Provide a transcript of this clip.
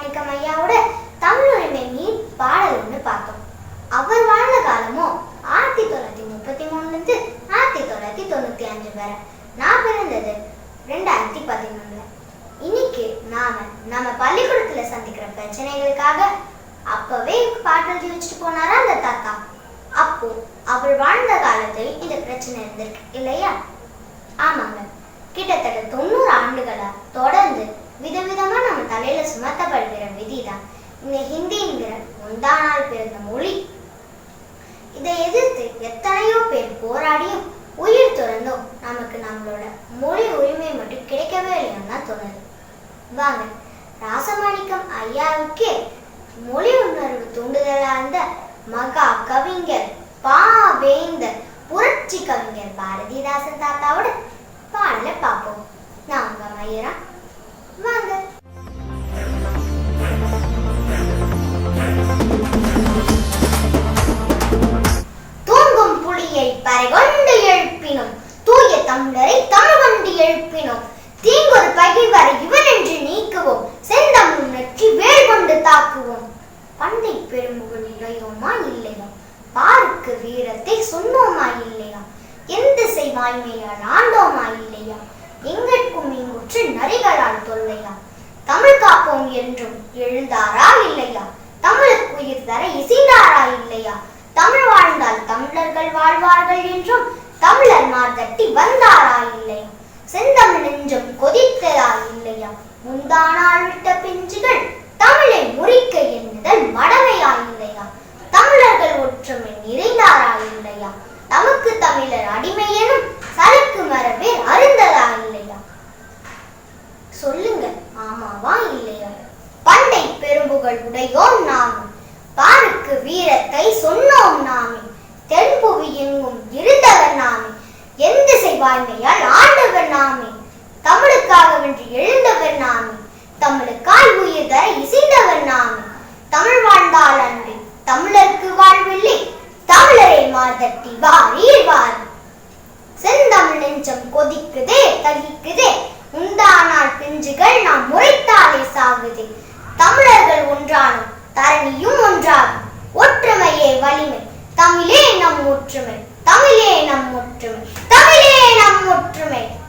மாணிக்கம் ஐயாவோட தமிழ் பாடல் ஒன்று பார்த்தோம். அவர் வாழ்ந்த காலமும் ஆயிரத்தி தொள்ளாயிரத்தி முப்பத்தி மூணுலேருந்து ஆயிரத்தி தொள்ளாயிரத்தி தொண்ணூற்றி அஞ்சு வரை. நான் பிறந்தது ரெண்டாயிரத்தி பதினொன்றில். இன்னைக்கு நாம நம்ம பள்ளிக்கூடத்துல சந்திக்கிற பிரச்சனைகளுக்காக அப்பவே பாடல் வச்சுட்டு போனாரா அந்த தாத்தா? அப்போ அவர் வாழ்ந்த காலத்தில் இந்த பிரச்சனை இருந்திருக்கு இல்லையா? ஆமாங்க. கிட்டத்தட்ட தொண்ணூறு முந்தானால் பிறந்த மொழி. இதை எதிர்த்து எத்தனையோ பேர் போராடியும் உயிர் துறந்தும் நமக்கு நம்மளோட மொழி உரிமை மட்டும் கிடைக்கவே இல்லைன்னு தான் தோணுது. வாங்க ராசமாணிக்கம் ஐயாவுக்கே மொழி உணர்வு தூண்டுதலா இருந்த மகா கவிஞர் பாவேந்தர் புரட்சி கவிஞர் பாரதிதாசன் தாத்தாவோட பாடல பார்ப்போம். நான் உங்க மயூரா தமிழரை தமிழ் எழுப்பினோம். தீங்கொரு பகைவரை இவன் என்று நீக்குவோம். செந்தமிழ் நெற்றி வேல் கொண்டு தாக்குவோம். பண்டை பெருமுகன் உடையோமா இல்லையா? பாருக்கு வீரத்தை சொன்னோமா இல்லையா? எந்த செய்வாய்மையால் ஆண்டோமா இல்லையா? எங்கட்கும் இங்குற்று நரிகளால் தொல்லையா? தமிழ் காப்போம் என்றும் எழுந்தாரா இல்லையா? தமிழுக்கு உயிர் தர இசைந்தாரா இல்லையா? தமிழ் வாழ்ந்தால் தமிழர்கள் வாழ்வார்கள் என்றும் தமிழர் மார்தட்டி வந்தாரா இல்லையா செந்தமிழ் நெஞ்சம் கொதித்ததா இல்லையா முந்தானால் விட்ட பிஞ்சுகள் தமிழை முறிக்க எண்ணுதல் மடமையா இல்லையா தமிழர்கள் ஒற்றுமை நிறைந்தாரா இல்லையா நமக்கு தமிழர் அடிமை எனும் சரக்கு மரபே அருந்ததா இல்லையா சொல்லுங்க ஆமாவா இல்லையா? பண்டை பெரும்புகள் உடையோம் நாமும் பாருக்கு வீரத்தை சொன்னோம் நாமே. தென்புவி எங்கும் இருந்தவர் நாமே. எந்த செய்வாய்மையால் ஆண்டவர் நாமே. தமிழுக்காக வென்று கட்டி வாரீர் வாரி செந்தமிழ் நெஞ்சம் கொதிக்குதே தகிக்குதே. உண்டானால் பிஞ்சுகள் நாம் முறைத்தாலே சாகுதே. தமிழர்கள் ஒன்றானும் தரணியும் ஒன்றாகும். ஒற்றுமையே வலிமை. தமிழே நம் ஒற்றுமை. தமிழே நம் ஒற்றுமை. தமிழே நம் ஒற்றுமை.